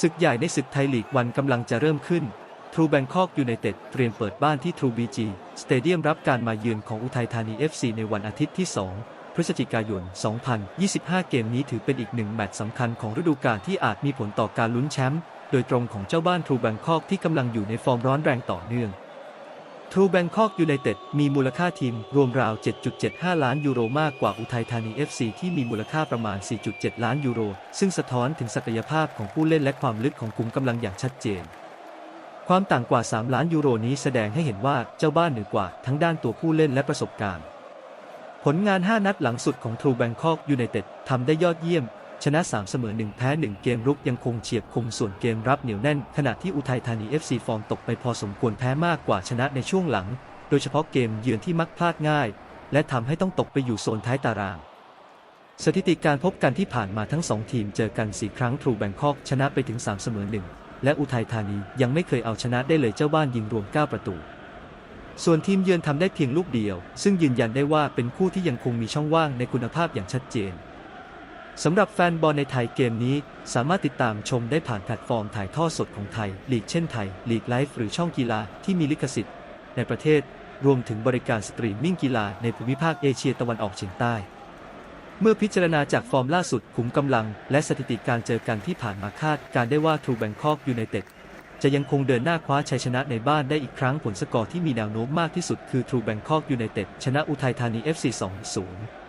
ศึกใหญ่ในศึกไทยลีกวันกำลังจะเริ่มขึ้น ทรูแบงคอกยูไนเต็ดเตรียมเปิดบ้านที่ทรูบีจีสเตเดียมรับการมาเยือนของอุทัยธานี FC ในวันอาทิตย์ที่ 2 พฤศจิกายน 2025 เกมนี้ถือเป็นอีกหนึ่งแมตช์สำคัญของฤดูกาลที่อาจมีผลต่อการลุ้นแชมป์โดยตรงของเจ้าบ้านทรูแบงคอกที่กำลังอยู่ในฟอร์มร้อนแรงต่อเนื่อง ทรูแบงคอกยูไนเต็ดมีมูลค่าทีมรวมราว 7.75 ล้านยูโรมากกว่าอุทัยธานี FC ที่มีมูลค่าประมาณ 4.7 ล้านยูโร ซึ่งสะท้อนถึงศักยภาพของผู้เล่นและความลึกของกลุ่มกำลังอย่างชัดเจน ความต่างกว่า 3 ล้านยูโรนี้แสดงให้เห็นว่าเจ้าบ้านเหนือกว่าทั้งด้านตัวผู้เล่นและประสบการณ์ ผลงาน 5 นัดหลังสุดของทรูแบงคอกยูไนเต็ดทำได้ยอดเยี่ยม ชนะ 3 เสมอ 1 แพ้ 1 เกมรุกยังคงเฉียบคมส่วนเกมรับเหนียวแน่น ขณะที่อุทัยธานี FC ฟอร์มตกไปพอสมควรแพ้มากกว่าชนะในช่วงหลัง โดยเฉพาะเกมเยือนที่มักพลาดง่าย และทำให้ต้องตกไปอยู่โซนท้ายตาราง สถิติการพบกันที่ผ่านมาทั้ง 2 ทีมเจอกัน 4 ครั้งทรูแบงคอกชนะไปถึง 3 เสมอ 1 และอุทัยธานียังไม่เคยเอาชนะได้เลยเจ้าบ้านยิงรวม 9 ประตูส่วนทีมเยือนทำได้เพียงลูกเดียว ซึ่งยืนยันได้ว่าเป็นคู่ที่ยังคงมีช่องว่างในคุณภาพอย่างชัดเจน สำหรับแฟนบอลในไทยเกมนี้สามารถติดตามชมได้ผ่านแพลตฟอร์มถ่ายทอดสดของไทยลีกเช่นไทยลีกไลฟ์หรือช่องกีฬาที่มีลิขสิทธิ์ ในประเทศรวมถึงบริการสตรีมมิ่งกีฬาในภูมิภาคเอเชียตะวันออกเฉียงใต้ เมื่อพิจารณาจากฟอร์มล่าสุดขุมกำลัง และสถิติการเจอกันที่ผ่านมาคาดการได้ว่าทูแบงคอกยูไนเต็ดจะยังคงเดินหน้าคว้าชัยชนะในบ้านได้อีกครั้งผลสกอร์ที่มีแนวโน้มมากที่สุดคือทรูแบงคอกยูไนเต็ดชนะอุทัยธานี FC 2-0